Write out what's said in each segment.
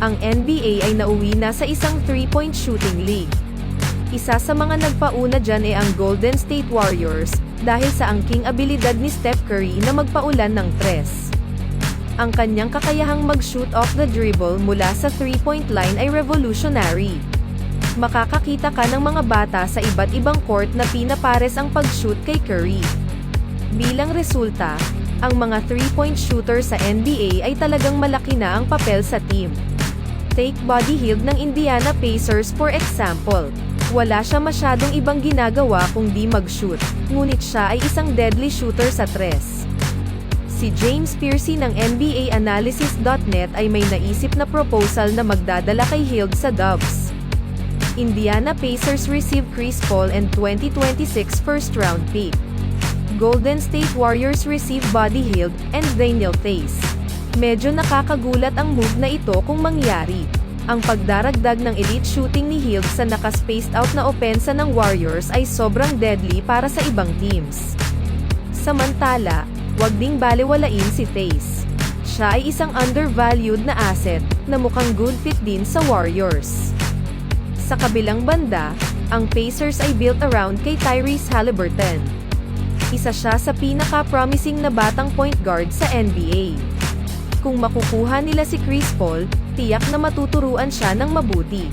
ang NBA ay nauwi na sa isang 3-point shooting league. Isa sa mga nagpauna dyan ay ang Golden State Warriors, dahil sa angking abilidad ni Steph Curry na magpaulan ng tres. Ang kanyang kakayahang mag-shoot off the dribble mula sa 3-point line ay revolutionary. Makakakita ka ng mga bata sa iba't ibang court na pinapares ang pag-shoot kay Curry. Bilang resulta, ang mga 3-point shooter sa NBA ay talagang malaki na ang papel sa team. Take Buddy Hield ng Indiana Pacers for example. Wala siya masyadong ibang ginagawa kung di mag-shoot, ngunit siya ay isang deadly shooter sa tres. Si James Piercy ng NBAanalysis.net ay may naisip na proposal na magdadala kay Hield sa Dubs. Indiana Pacers receive Chris Paul and 2026 first round pick. Golden State Warriors receive Buddy Hield and Daniel Theis. Medyo nakakagulat ang move na ito kung mangyari. Ang pagdaragdag ng elite shooting ni Hield sa naka-spaced out na opensa ng Warriors ay sobrang deadly para sa ibang teams. Samantala, wag ding balewalain si Theis. Siya ay isang undervalued na asset, na mukhang good fit din sa Warriors. Sa kabilang banda, ang Pacers ay built around kay Tyrese Halliburton. Isa siya sa pinaka-promising na batang point guard sa NBA. Kung makukuha nila si Chris Paul, tiyak na matuturuan siya ng mabuti.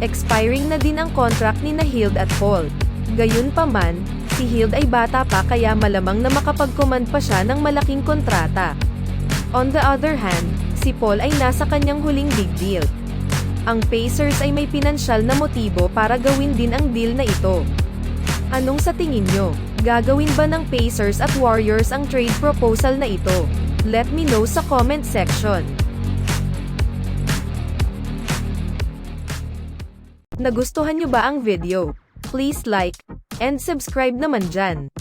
Expiring na din ang contract ni na Hield at Paul. Gayunpaman, si Hield ay bata pa kaya malamang na makapag-command pa siya ng malaking kontrata. On the other hand, si Paul ay nasa kanyang huling big deal. Ang Pacers ay may pinansyal na motibo para gawin din ang deal na ito. Anong sa tingin nyo? Gagawin ba ng Pacers at Warriors ang trade proposal na ito? Let me know sa comment section. Nagustuhan nyo ba ang video? Please like and subscribe naman dyan.